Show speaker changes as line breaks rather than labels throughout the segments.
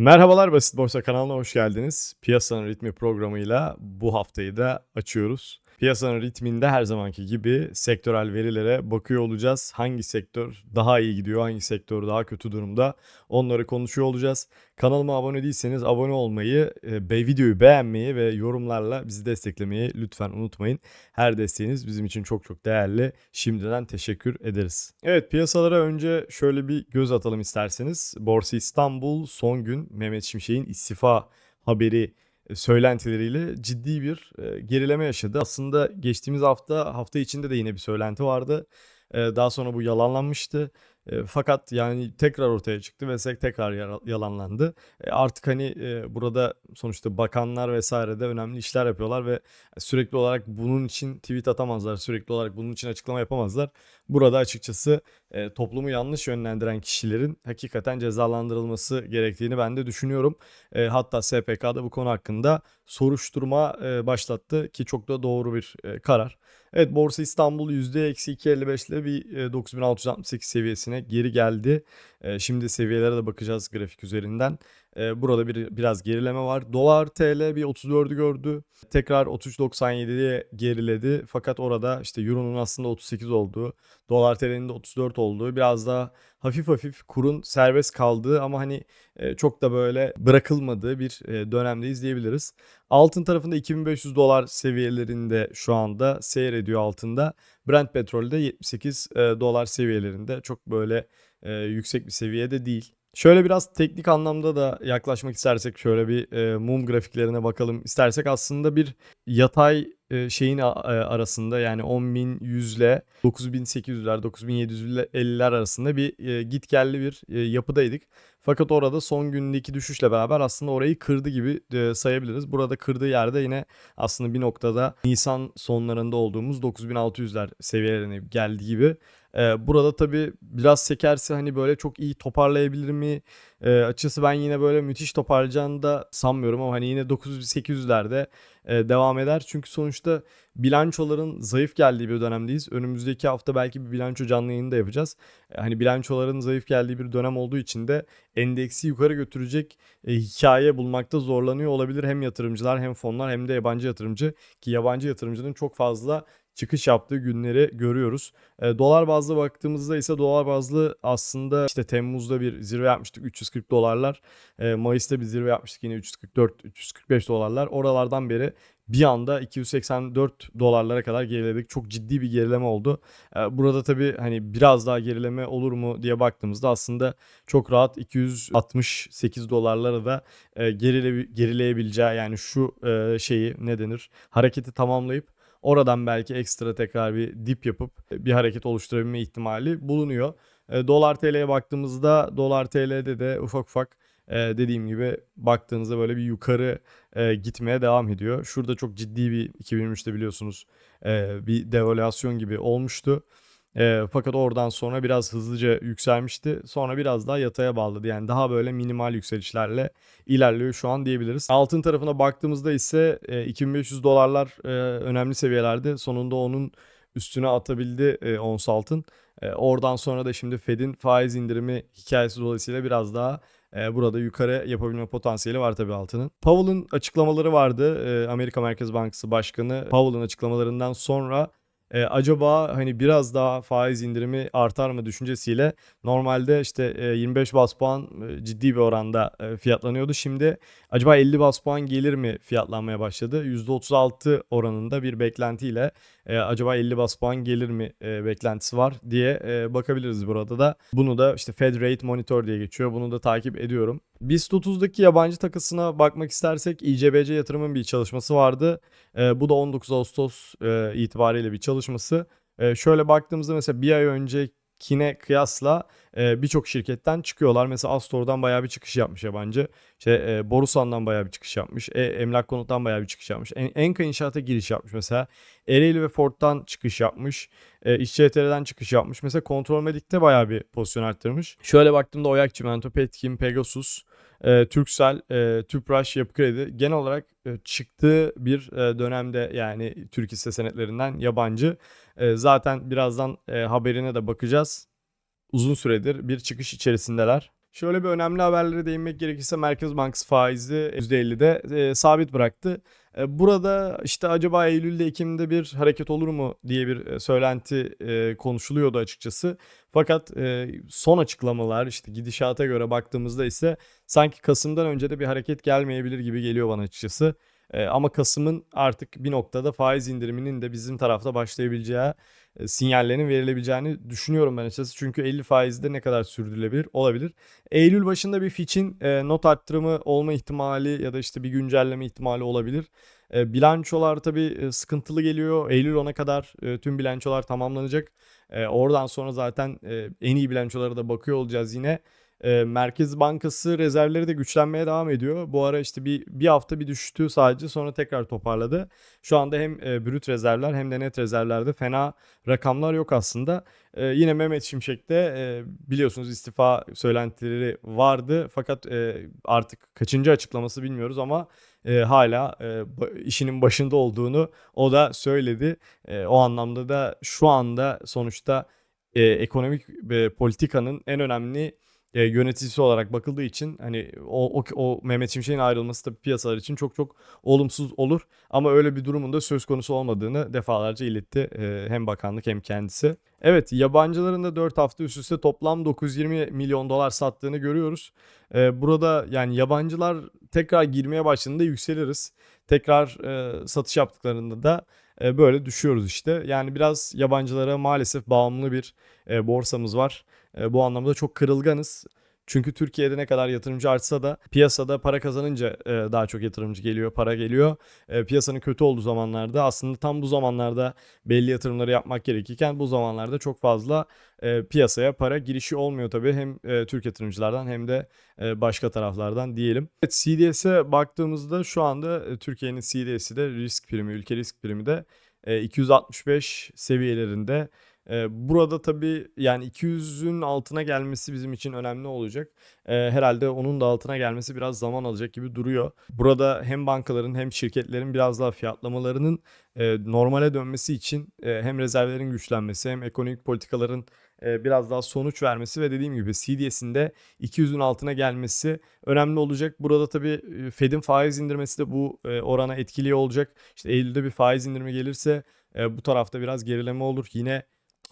Merhabalar Basit Borsa kanalına hoş geldiniz. Piyasanın ritmi programıyla bu haftayı da açıyoruz. Piyasanın ritminde her zamanki gibi sektörel verilere bakıyor olacağız. Hangi sektör daha iyi gidiyor, hangi sektör daha kötü durumda onları konuşuyor olacağız. Kanalıma abone değilseniz abone olmayı, e, videoyu beğenmeyi ve yorumlarla bizi desteklemeyi lütfen unutmayın. Her desteğiniz bizim için çok çok değerli. Şimdiden teşekkür ederiz. Evet piyasalara önce şöyle bir göz atalım isterseniz. Borsa İstanbul son gün Mehmet Şimşek'in istifa haberi söylentileriyle ciddi bir e, gerileme yaşadı. Aslında geçtiğimiz hafta hafta içinde de yine bir söylenti vardı. E, daha sonra bu yalanlanmıştı. Fakat yani tekrar ortaya çıktı ve tekrar yalanlandı. E, artık hani burada sonuçta bakanlar vesaire de önemli işler yapıyorlar ve sürekli olarak bunun için tweet atamazlar. Sürekli olarak bunun için açıklama yapamazlar. Burada açıkçası e, toplumu yanlış yönlendiren kişilerin hakikaten cezalandırılması gerektiğini ben de düşünüyorum. E, hatta SPK'da bu konu hakkında soruşturma e, başlattı ki çok da doğru bir karar. Evet Borsa İstanbul %-2.55 ile bir e, 9668 seviyesine geri geldi. E, şimdi seviyelere de bakacağız grafik üzerinden. E, burada bir biraz gerileme var. Dolar TL bir 34'ü gördü. Tekrar 33.97'ye geriledi. Fakat orada işte Euro'nun aslında 38 olduğu, Dolar TL'nin de 34 olduğu biraz daha hafif hafif kurun serbest kaldığı ama hani e, çok da böyle bırakılmadığı bir e, dönemdeyiz diyebiliriz. Altın tarafında 2500 dolar seviyelerinde şu anda seyrediyor altında. Brent petrolde 78 e, dolar seviyelerinde çok böyle e, yüksek bir seviyede değil. Şöyle biraz teknik anlamda da yaklaşmak istersek şöyle bir e, mum grafiklerine bakalım istersek aslında bir yatay şeyin a, e, arasında yani 10.100 ile 9.800'ler 9.750'ler arasında bir e, git gelli bir e, yapıdaydık. Fakat orada son gündeki düşüşle beraber aslında orayı kırdı gibi e, sayabiliriz. Burada kırdığı yerde yine aslında bir noktada Nisan sonlarında olduğumuz 9600'ler seviyelerine geldi gibi. E, burada tabii biraz sekerse hani böyle çok iyi toparlayabilir mi? E, açıkçası ben yine böyle müthiş toparlayacağını da sanmıyorum ama hani yine 9800'lerde e, devam eder. Çünkü sonuçta bilançoların zayıf geldiği bir dönemdeyiz. Önümüzdeki hafta belki bir bilanço canlı yayını da yapacağız. E, hani bilançoların zayıf geldiği bir dönem olduğu için de endeksi yukarı götürecek e, hikaye bulmakta zorlanıyor olabilir. Hem yatırımcılar hem fonlar hem de yabancı yatırımcı ki yabancı yatırımcının çok fazla çıkış yaptığı günleri görüyoruz. E, dolar bazlı baktığımızda ise dolar bazlı aslında işte Temmuz'da bir zirve yapmıştık 340 dolarlar. E, Mayıs'ta bir zirve yapmıştık yine 344-345 dolarlar. Oralardan beri bir anda 284 dolarlara kadar geriledik. Çok ciddi bir gerileme oldu. E, burada tabii hani biraz daha gerileme olur mu diye baktığımızda aslında çok rahat 268 dolarlara da e, gerile, gerileyebileceği yani şu e, şeyi ne denir hareketi tamamlayıp Oradan belki ekstra tekrar bir dip yapıp e, bir hareket oluşturabilme ihtimali bulunuyor. E, dolar TL'ye baktığımızda dolar TL'de de ufak ufak e, dediğim gibi baktığınızda böyle bir yukarı gitmeye devam ediyor. Şurada çok ciddi bir 2023'te biliyorsunuz bir devalüasyon gibi olmuştu. E, fakat oradan sonra biraz hızlıca yükselmişti. Sonra biraz daha yataya bağladı. Yani daha böyle minimal yükselişlerle ilerliyor şu an diyebiliriz. Altın tarafına baktığımızda ise e, 2500 dolarlar e, önemli seviyelerde. Sonunda onun üstüne atabildi e, ons altın. E, oradan sonra da şimdi Fed'in faiz indirimi hikayesi dolayısıyla biraz daha e, burada yukarı yapabilme potansiyeli var tabii altının. Powell'ın açıklamaları vardı. E, Amerika Merkez Bankası Başkanı Powell'ın açıklamalarından sonra e, acaba hani biraz daha faiz indirimi artar mı düşüncesiyle normalde işte e, 25 bas puan e, ciddi bir oranda e, fiyatlanıyordu. Şimdi acaba 50 bas puan gelir mi fiyatlanmaya başladı. %36 oranında bir beklentiyle e, acaba 50 bas puan gelir mi e, beklentisi var diye e, bakabiliriz burada da. Bunu da işte Fed Rate Monitor diye geçiyor. Bunu da takip ediyorum. BIST 30'daki yabancı takısına bakmak istersek İCBC yatırımın bir çalışması vardı. E, bu da 19 Ağustos e, itibariyle bir çalışması. E, şöyle baktığımızda mesela bir ay önce Kine kıyasla e, birçok şirketten çıkıyorlar. Mesela Astor'dan bayağı bir çıkış yapmış yabancı. İşte e, Borusan'dan bayağı bir çıkış yapmış. E, Emlak Konut'tan bayağı bir çıkış yapmış. En, Enka İnşaat'a giriş yapmış mesela. Ereğli ve Ford'dan çıkış yapmış. E, İşçi çıkış yapmış. Mesela Kontrol Medik'te bayağı bir pozisyon arttırmış. Şöyle baktığımda Oyak Çimento, Petkim, Pegasus, e, Turkcell, e, Tüpraş, Yapı Kredi genel olarak e, çıktığı bir e, dönemde yani Türk hisse senetlerinden yabancı. E, zaten birazdan e, haberine de bakacağız. Uzun süredir bir çıkış içerisindeler. Şöyle bir önemli haberlere değinmek gerekirse Merkez Bankası faizi %50'de e, sabit bıraktı. E, burada işte acaba Eylül'de Ekim'de bir hareket olur mu diye bir e, söylenti e, konuşuluyordu açıkçası. Fakat son açıklamalar işte gidişata göre baktığımızda ise sanki Kasım'dan önce de bir hareket gelmeyebilir gibi geliyor bana açıkçası. E, ama Kasım'ın artık bir noktada faiz indiriminin de bizim tarafta başlayabileceği e, sinyallerinin verilebileceğini düşünüyorum ben açıkçası. Çünkü 50 faizde ne kadar sürdürülebilir olabilir. Eylül başında bir Fitch'in e, not arttırımı olma ihtimali ya da işte bir güncelleme ihtimali olabilir. E, bilançolar tabii e, sıkıntılı geliyor. Eylül 10'a kadar tüm bilançolar tamamlanacak. Oradan sonra zaten en iyi bilançolara da bakıyor olacağız yine. Merkez Bankası rezervleri de güçlenmeye devam ediyor. Bu ara işte bir, bir hafta bir düştü sadece sonra tekrar toparladı. Şu anda hem brüt rezervler hem de net rezervlerde fena rakamlar yok aslında. Yine Mehmet Şimşek'te e, biliyorsunuz istifa söylentileri vardı. Fakat artık kaçıncı açıklaması bilmiyoruz ama hala işinin başında olduğunu o da söyledi. O anlamda da şu anda sonuçta ekonomik politikanın en önemli e, yöneticisi olarak bakıldığı için hani o, o, o Mehmet Şimşek'in ayrılması tabii piyasalar için çok çok olumsuz olur. Ama öyle bir durumun da söz konusu olmadığını defalarca iletti e, hem bakanlık hem kendisi. Evet yabancıların da 4 hafta üst üste toplam 920 milyon dolar sattığını görüyoruz. E, burada yani yabancılar tekrar girmeye başladığında yükseliriz. Tekrar e, satış yaptıklarında da e, böyle düşüyoruz işte. Yani biraz yabancılara maalesef bağımlı bir e, borsamız var. E, bu anlamda çok kırılganız. Çünkü Türkiye'de ne kadar yatırımcı artsa da piyasada para kazanınca e, daha çok yatırımcı geliyor, para geliyor. E, piyasanın kötü olduğu zamanlarda aslında tam bu zamanlarda belli yatırımları yapmak gerekirken bu zamanlarda çok fazla e, piyasaya para girişi olmuyor tabii. Hem e, Türk yatırımcılardan hem de e, başka taraflardan diyelim. Evet, CDS'e baktığımızda şu anda e, Türkiye'nin CDS'i de risk primi, ülke risk primi de e, 265 seviyelerinde. Burada tabii yani 200'ün altına gelmesi bizim için önemli olacak. Herhalde onun da altına gelmesi biraz zaman alacak gibi duruyor. Burada hem bankaların hem şirketlerin biraz daha fiyatlamalarının normale dönmesi için hem rezervlerin güçlenmesi hem ekonomik politikaların biraz daha sonuç vermesi ve dediğim gibi CDS'in de 200'ün altına gelmesi önemli olacak. Burada tabii Fed'in faiz indirmesi de bu orana etkili olacak. İşte Eylül'de bir faiz indirimi gelirse bu tarafta biraz gerileme olur. Yine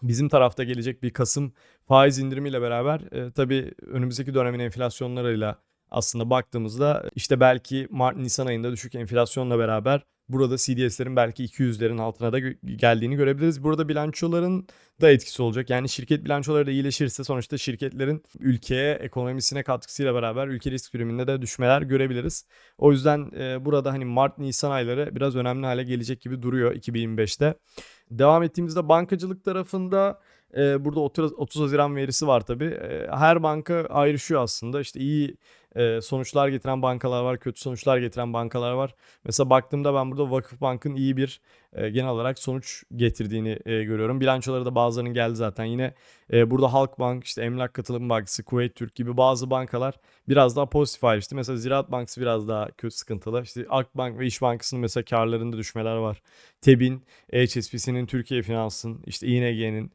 bizim tarafta gelecek bir Kasım faiz indirimiyle beraber e, tabii önümüzdeki dönemin enflasyonlarıyla aslında baktığımızda işte belki Mart Nisan ayında düşük enflasyonla beraber burada CDS'lerin belki 200'lerin altına da geldiğini görebiliriz. Burada bilançoların da etkisi olacak. Yani şirket bilançoları da iyileşirse sonuçta şirketlerin ülkeye, ekonomisine katkısıyla beraber ülke risk priminde de düşmeler görebiliriz. O yüzden e, burada hani Mart Nisan ayları biraz önemli hale gelecek gibi duruyor 2025'te. Devam ettiğimizde bankacılık tarafında e, burada 30, 30 Haziran verisi var tabii. E, her banka ayrışıyor aslında. İşte iyi sonuçlar getiren bankalar var, kötü sonuçlar getiren bankalar var. Mesela baktığımda ben burada Vakıfbank'ın iyi bir genel olarak sonuç getirdiğini görüyorum. Bilançoları da bazılarının geldi zaten. Yine e, burada Halkbank, işte Emlak Katılım Bankası, Kuveyt Türk gibi bazı bankalar biraz daha pozitif ayrıştı. Mesela Ziraat Bankası biraz daha kötü sıkıntılı. İşte Akbank ve İş Bankası'nın mesela karlarında düşmeler var. TEB'in, HSBC'nin, Türkiye Finans'ın, işte ING'nin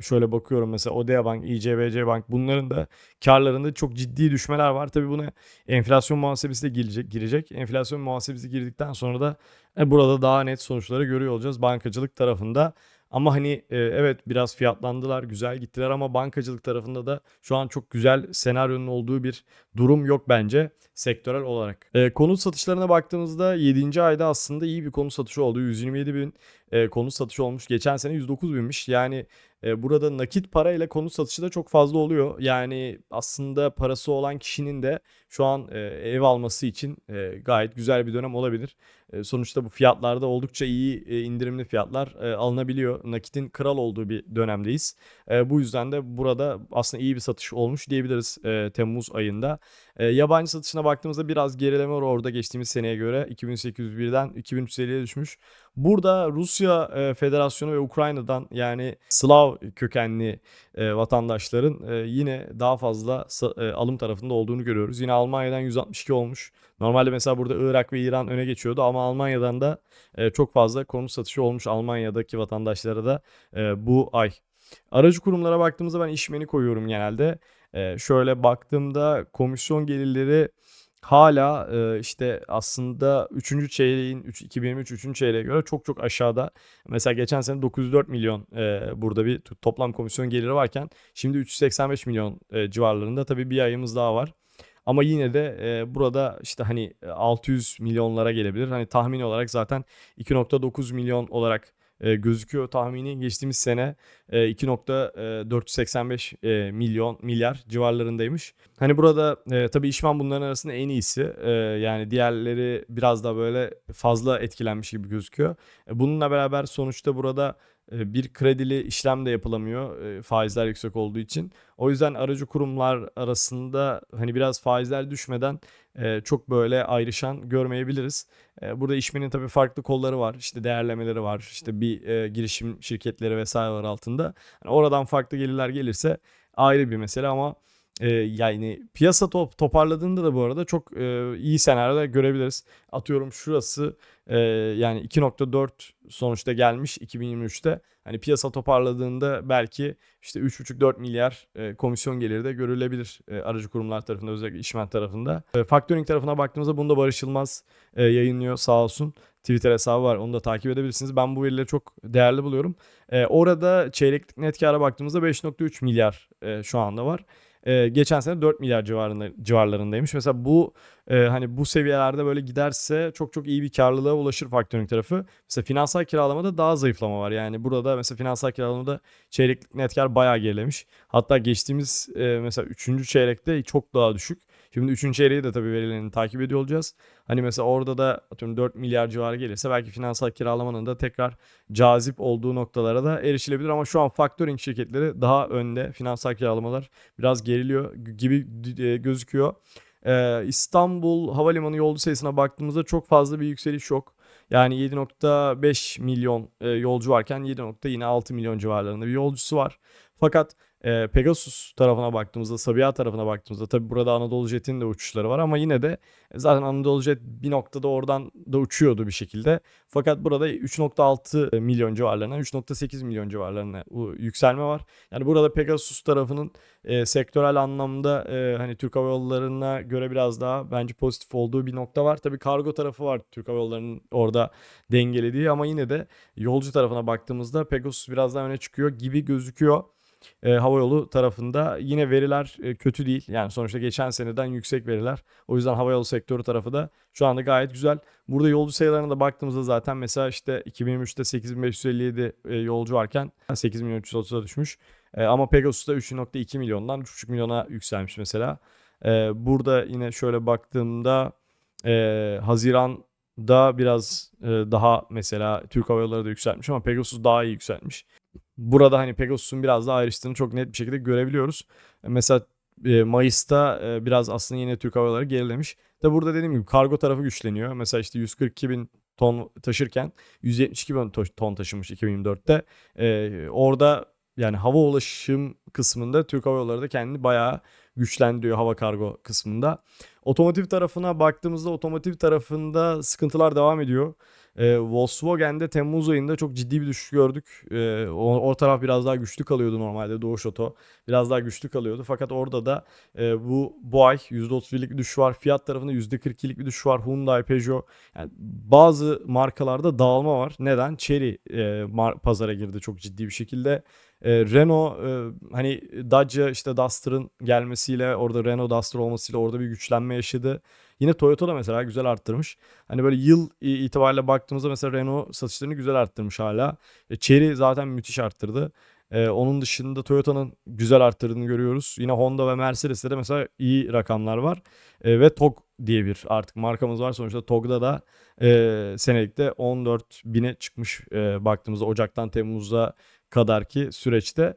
şöyle bakıyorum mesela Odea Bank, ICBC Bank bunların da karlarında çok ciddi düşmeler var. Tabii buna enflasyon muhasebesi de girecek. girecek. Enflasyon muhasebesi girdikten sonra da e, burada daha net sonuçları görüyor olacağız bankacılık tarafında. Ama hani e, evet biraz fiyatlandılar, güzel gittiler ama bankacılık tarafında da şu an çok güzel senaryonun olduğu bir durum yok bence sektörel olarak. E, konut satışlarına baktığımızda 7. ayda aslında iyi bir konut satışı oldu. 127 bin e, konut satışı olmuş. Geçen sene 109 binmiş. Yani e, burada nakit para ile konut satışı da çok fazla oluyor. Yani aslında parası olan kişinin de şu an e, ev alması için e, gayet güzel bir dönem olabilir. E, sonuçta bu fiyatlarda oldukça iyi e, indirimli fiyatlar e, alınabiliyor. Nakitin kral olduğu bir dönemdeyiz. E, bu yüzden de burada aslında iyi bir satış olmuş diyebiliriz e, Temmuz ayında. E, yabancı satışına baktığımızda biraz gerileme var orada geçtiğimiz seneye göre. 2801'den 2350'ye düşmüş. Burada Rusya e, Federasyonu ve Ukrayna'dan yani Slav kökenli e, vatandaşların e, yine daha fazla e, alım tarafında olduğunu görüyoruz. Yine Almanya'dan 162 olmuş. Normalde mesela burada Irak ve İran öne geçiyordu ama Almanya'dan da e, çok fazla konut satışı olmuş Almanya'daki vatandaşlara da e, bu ay. Aracı kurumlara baktığımızda ben işmeni koyuyorum genelde. Eee, şöyle baktığımda komisyon gelirleri hala eee, işte aslında 3. çeyreğin üç- 2023 3. çeyreğe göre çok çok aşağıda. Mesela geçen sene 904 milyon eee, burada bir to- toplam komisyon geliri varken şimdi 385 milyon eee, civarlarında tabii bir ayımız daha var. Ama yine de eee, burada işte hani e, 600 milyonlara gelebilir. Hani tahmin olarak zaten 2.9 milyon olarak e, gözüküyor tahmini. Geçtiğimiz sene e, 2.485 e, milyon milyar civarlarındaymış. Hani burada e, tabii işman bunların arasında en iyisi. E, yani diğerleri biraz da böyle fazla etkilenmiş gibi gözüküyor. E, bununla beraber sonuçta burada e, bir kredili işlem de yapılamıyor e, faizler yüksek olduğu için. O yüzden aracı kurumlar arasında hani biraz faizler düşmeden e, çok böyle ayrışan görmeyebiliriz. E, burada işmenin tabii farklı kolları var. İşte değerlemeleri var. İşte bir e, girişim şirketleri vesaire var altında. Hani oradan farklı gelirler gelirse ayrı bir mesele ama e, yani piyasa top, toparladığında da bu arada çok e, iyi senaryoda görebiliriz. Atıyorum şurası e, yani 2.4 sonuçta gelmiş 2023'te. Hani piyasa toparladığında belki işte 3.5-4 milyar e, komisyon geliri de görülebilir e, aracı kurumlar tarafında özellikle işmen tarafında. E, factoring tarafına baktığımızda bunu da Barış Yılmaz e, yayınlıyor sağ olsun. Twitter hesabı var onu da takip edebilirsiniz. Ben bu verileri çok değerli buluyorum. E, orada çeyreklik net kâra baktığımızda 5.3 milyar e, şu anda var. E, geçen sene 4 milyar civarında, civarlarındaymış. Mesela bu e, hani bu seviyelerde böyle giderse çok çok iyi bir karlılığa ulaşır faktörün tarafı. Mesela finansal kiralamada daha zayıflama var. Yani burada mesela finansal kiralamada çeyreklik net kar bayağı gerilemiş. Hatta geçtiğimiz e, mesela 3. çeyrekte çok daha düşük. Şimdi 3. çeyreği de tabii verilerini takip ediyor olacağız. Hani mesela orada da atıyorum 4 milyar civarı gelirse belki finansal kiralamanın da tekrar cazip olduğu noktalara da erişilebilir ama şu an factoring şirketleri daha önde. Finansal kiralamalar biraz geriliyor gibi e, gözüküyor. Ee, İstanbul Havalimanı yolcu sayısına baktığımızda çok fazla bir yükseliş yok. Yani 7.5 milyon e, yolcu varken 7.6 milyon civarlarında bir yolcusu var. Fakat e, Pegasus tarafına baktığımızda, Sabiha tarafına baktığımızda tabi burada Anadolu Jet'in de uçuşları var ama yine de zaten Anadolu Jet bir noktada oradan da uçuyordu bir şekilde. Fakat burada 3.6 milyon civarlarına, 3.8 milyon civarlarına yükselme var. Yani burada Pegasus tarafının e, sektörel anlamda e, hani Türk Hava Yolları'na göre biraz daha bence pozitif olduğu bir nokta var. Tabi kargo tarafı var Türk Hava Yolları'nın orada dengelediği ama yine de yolcu tarafına baktığımızda Pegasus biraz daha öne çıkıyor gibi gözüküyor e, havayolu tarafında yine veriler e, kötü değil. Yani sonuçta geçen seneden yüksek veriler. O yüzden havayolu sektörü tarafı da şu anda gayet güzel. Burada yolcu sayılarına da baktığımızda zaten mesela işte 2023'te 8557 e, yolcu varken 8330'a düşmüş. E, ama Pegasus'ta 3.2 milyondan 3.5 milyona yükselmiş mesela. E, burada yine şöyle baktığımda e, Haziran'da biraz e, daha mesela Türk Hava Yolları da yükseltmiş ama Pegasus daha iyi yükseltmiş burada hani Pegasus'un biraz daha ayrıştığını çok net bir şekilde görebiliyoruz. E, mesela e, Mayıs'ta e, biraz aslında yine Türk Hava Yolları gerilemiş. Tabi burada dediğim gibi kargo tarafı güçleniyor. Mesela işte 142 bin ton taşırken 172 bin ton taşımış 2024'te. orada yani hava ulaşım kısmında Türk Hava Yolları da kendini bayağı güçlendiriyor hava kargo kısmında. Otomotiv tarafına baktığımızda otomotiv tarafında sıkıntılar devam ediyor. E, Volkswagen'de Temmuz ayında çok ciddi bir düşüş gördük. E, o, o taraf biraz daha güçlü kalıyordu normalde Doğuş Oto. Biraz daha güçlü kalıyordu. Fakat orada da e, bu bu ay %31'lik bir düşüş var. Fiyat tarafında %42'lik bir düşüş var. Hyundai, Peugeot. Yani bazı markalarda dağılma var. Neden? Chery e, pazara girdi çok ciddi bir şekilde. E, Renault e, hani Dacia işte Duster'ın gelmesiyle orada Renault Duster olmasıyla orada bir güçlenme yaşadı. Yine Toyota da mesela güzel arttırmış. Hani böyle yıl itibariyle baktığımızda mesela Renault satışlarını güzel arttırmış hala. E, Chery zaten müthiş arttırdı. Ee, onun dışında Toyota'nın güzel arttırdığını görüyoruz. Yine Honda ve Mercedes'te de mesela iyi rakamlar var. Ee, ve TOG diye bir artık markamız var. Sonuçta TOG'da da e, senelikte 14 bine çıkmış e, baktığımızda Ocak'tan Temmuz'a kadarki süreçte.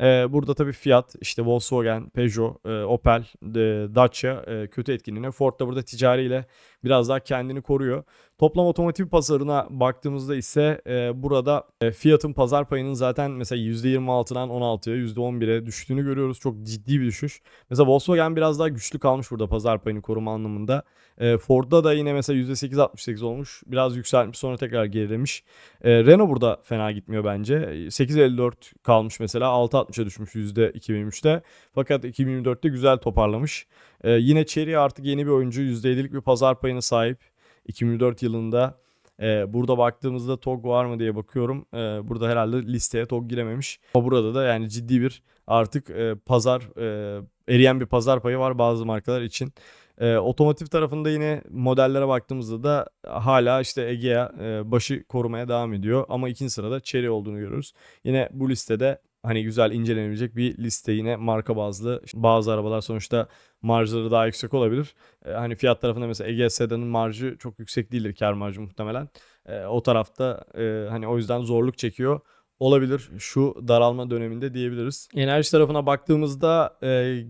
Ee, burada tabii fiyat işte Volkswagen, Peugeot, e, Opel, e, Dacia e, kötü etkinliğine. Ford da burada ticariyle biraz daha kendini koruyor. Toplam otomotiv pazarına baktığımızda ise e, burada e, Fiat'ın pazar payının zaten mesela %26'dan 16'ya %11'e düştüğünü görüyoruz. Çok ciddi bir düşüş. Mesela Volkswagen biraz daha güçlü kalmış burada pazar payını koruma anlamında. E, Ford'da da yine mesela %8.68 olmuş. Biraz yükselmiş sonra tekrar gerilemiş. E, Renault burada fena gitmiyor bence. 8.54 kalmış mesela 6.60'a düşmüş %2023'te. Fakat 2024'te güzel toparlamış. E, yine Chery artık yeni bir oyuncu %7'lik bir pazar payına sahip. 2024 yılında e, burada baktığımızda TOG var mı diye bakıyorum. E, burada herhalde listeye TOG girememiş. Ama burada da yani ciddi bir artık e, pazar e, eriyen bir pazar payı var bazı markalar için. E, otomotiv tarafında yine modellere baktığımızda da hala işte Egea e, başı korumaya devam ediyor. Ama ikinci sırada Chery olduğunu görüyoruz. Yine bu listede hani güzel incelenebilecek bir liste yine marka bazlı. Bazı arabalar sonuçta marjları daha yüksek olabilir. E, hani fiyat tarafında mesela Egea Sedan'ın marjı çok yüksek değildir kar marjı muhtemelen. E, o tarafta e, hani o yüzden zorluk çekiyor olabilir şu daralma döneminde diyebiliriz. Enerji tarafına baktığımızda e,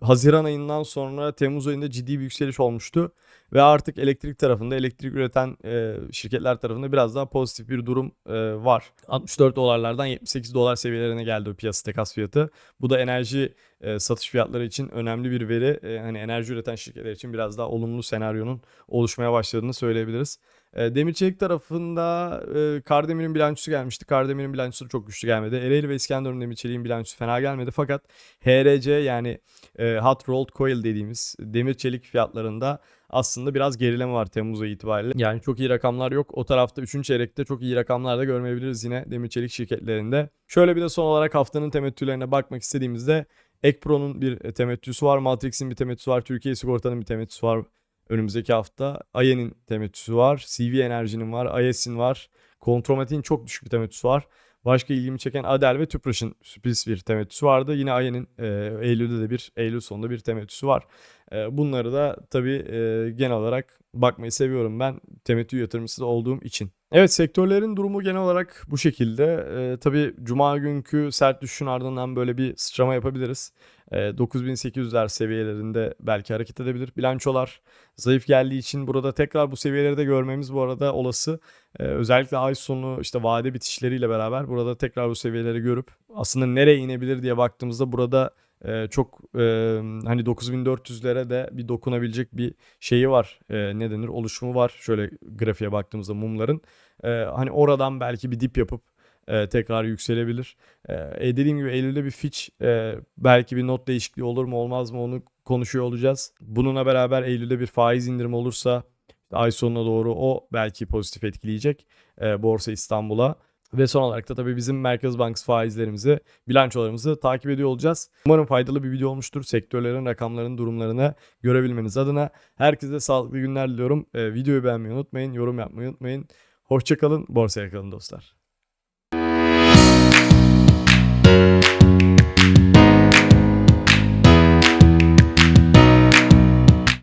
Haziran ayından sonra Temmuz ayında ciddi bir yükseliş olmuştu. Ve artık elektrik tarafında, elektrik üreten e, şirketler tarafında biraz daha pozitif bir durum e, var. 64 dolarlardan 78 dolar seviyelerine geldi o piyasa tekas fiyatı. Bu da enerji e, satış fiyatları için önemli bir veri. E, hani enerji üreten şirketler için biraz daha olumlu senaryonun oluşmaya başladığını söyleyebiliriz. E, Demir Çelik tarafında e, Kardemir'in bilançosu gelmişti. Kardemir'in bilançosu çok güçlü gelmedi. Ereğli ve İskenderun Demir Çelik'in bilançosu fena gelmedi. Fakat HRC yani e, Hot Rolled Coil dediğimiz demir çelik fiyatlarında aslında biraz gerileme var Temmuz ayı itibariyle. Yani çok iyi rakamlar yok. O tarafta 3. çeyrekte çok iyi rakamlar da görmeyebiliriz yine demir çelik şirketlerinde. Şöyle bir de son olarak haftanın temettülerine bakmak istediğimizde Ekpro'nun bir temettüsü var, Matrix'in bir temettüsü var, Türkiye Sigorta'nın bir temettüsü var önümüzdeki hafta. Ayen'in temettüsü var, CV Enerji'nin var, Ayes'in var, Kontromatik'in çok düşük bir temettüsü var. Başka ilgimi çeken Adel ve Tüpraş'ın sürpriz bir temettüsü vardı. Yine Ayen'in e, Eylül'de de bir, Eylül sonunda bir temettüsü var. E, bunları da tabii e, genel olarak bakmayı seviyorum ben temettü yatırımcısı olduğum için. Evet sektörlerin durumu genel olarak bu şekilde. E, tabii cuma günkü sert düşüşün ardından böyle bir sıçrama yapabiliriz. E, 9800'ler seviyelerinde belki hareket edebilir. Bilançolar zayıf geldiği için burada tekrar bu seviyeleri de görmemiz bu arada olası. E, özellikle ay sonu işte vade bitişleriyle beraber burada tekrar bu seviyeleri görüp aslında nereye inebilir diye baktığımızda burada e, çok e, hani 9400'lere de bir dokunabilecek bir şeyi var. E, ne denir? Oluşumu var. Şöyle grafiğe baktığımızda mumların. E, hani oradan belki bir dip yapıp e, tekrar yükselebilir. E, dediğim gibi Eylül'de bir Fitch e, belki bir not değişikliği olur mu olmaz mı onu konuşuyor olacağız. Bununla beraber Eylül'de bir faiz indirimi olursa ay sonuna doğru o belki pozitif etkileyecek e, Borsa İstanbul'a. Ve son olarak da tabii bizim Merkez Bankası faizlerimizi, bilançolarımızı takip ediyor olacağız. Umarım faydalı bir video olmuştur. Sektörlerin rakamların durumlarını görebilmeniz adına. Herkese sağlıklı günler diliyorum. Ee, videoyu beğenmeyi unutmayın, yorum yapmayı unutmayın. Hoşçakalın, borsaya kalın dostlar.